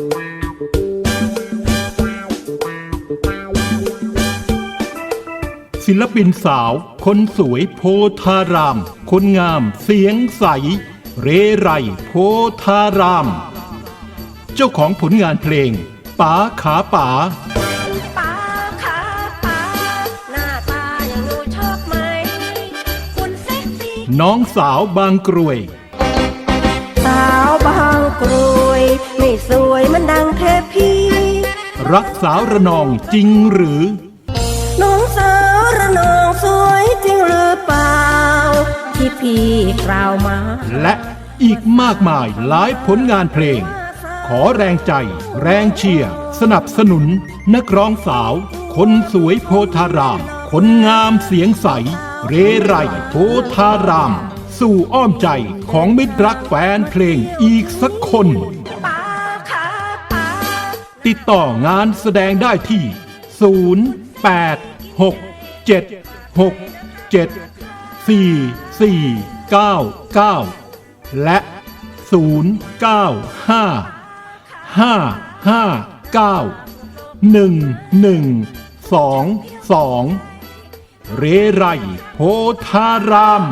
ศิลปินสาว คนสวยโพธาราม คนงามเสียงใส เรไรโพธาราม เจ้าของผลงานเพลงป๋าขาป๋าป้าขาป้าหน้าตาอย่างหนูชอบไหมคุณเซ็กซี่น้องสาวบางกรวยสาว รักสาวระนองจริงหรือ น้องสาวระนองสวยจริงหรือเปล่า ที่พี่กล่าวมา และอีกมากมายหลายผลงานเพลง ขอแรงใจ แรงเชียร์สนับสนุน นักร้องสาว คนสวยโพธาราม คนงามเสียงใส เรไรโพธาราม สู่อ้อมใจของมิตรรักแฟนเพลงอีกสักคนป้าขาป้า ติดต่องานแสดงได้ที่ 0 8 6 7 6 7 4 4 9 9 และ 0 9 5 5 5 9 1 1 2 2 เรไรโพธาราม